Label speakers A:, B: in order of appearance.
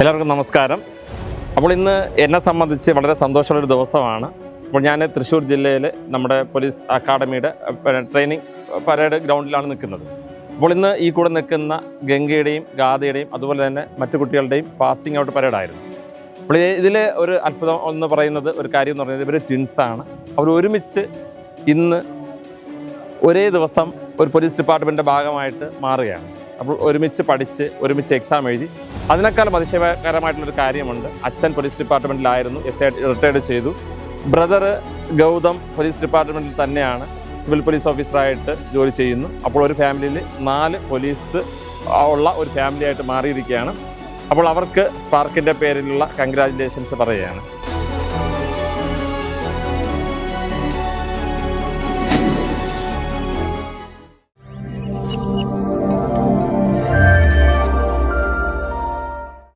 A: എല്ലാവർക്കും നമസ്കാരം. അപ്പോൾ ഇന്ന് എന്നെ സംബന്ധിച്ച് വളരെ സന്തോഷമുള്ള ഒരു ദിവസമാണ്. അപ്പോൾ ഞാൻ തൃശ്ശൂർ ജില്ലയിൽ നമ്മുടെ പോലീസ് അക്കാഡമിയുടെ ട്രെയിനിങ് പരേഡ് ഗ്രൗണ്ടിലാണ് നിൽക്കുന്നത്. അപ്പോൾ ഇന്ന് ഈ കൂടെ നിൽക്കുന്ന ഗംഗയുടെയും ഗാഥയുടെയും അതുപോലെ തന്നെ മറ്റു കുട്ടികളുടെയും പാസിംഗ് ഔട്ട് പരേഡായിരുന്നു അപ്പോൾ ഇതിൽ ഒരു അത്ഭുതം എന്ന് പറയുന്നത് ഒരു കാര്യം എന്ന് പറയുന്നത് ഇവർ ട്വിൻസാണ് അവർ ഒരുമിച്ച് ഇന്ന് ഒരേ ദിവസം ഒരു പോലീസ് ഡിപ്പാർട്ട്മെന്റിന്റെ ഭാഗമായിട്ട് മാറുകയാണ്. അപ്പോൾ ഒരുമിച്ച് പഠിച്ച് ഒരുമിച്ച് എക്സാം എഴുതി. അതിനേക്കാളും അതിശയകരമായിട്ടുള്ളൊരു കാര്യമുണ്ട്. അച്ഛൻ പോലീസ് ഡിപ്പാർട്ട്മെന്റിലായിരുന്നു എസ് ഐ റിട്ടയർഡ് ചെയ്തു. ബ്രദർ ഗൗതം പോലീസ് ഡിപ്പാർട്ട്മെന്റിൽ തന്നെയാണ്. സിവിൽ പോലീസ് ഓഫീസറായിട്ട് ജോലി ചെയ്യുന്നു. അപ്പോൾ ഒരു ഫാമിലിയിൽ നാല് പോലീസ് ഉള്ള ഒരു ഫാമിലിയായിട്ട് മാറിയിരിക്കുകയാണ്. അപ്പോൾ അവർക്ക് സ്പാർക്കിന്റെ പേരിലുള്ള കൺഗ്രാജുലേഷൻസ് പറയുകയാണ്.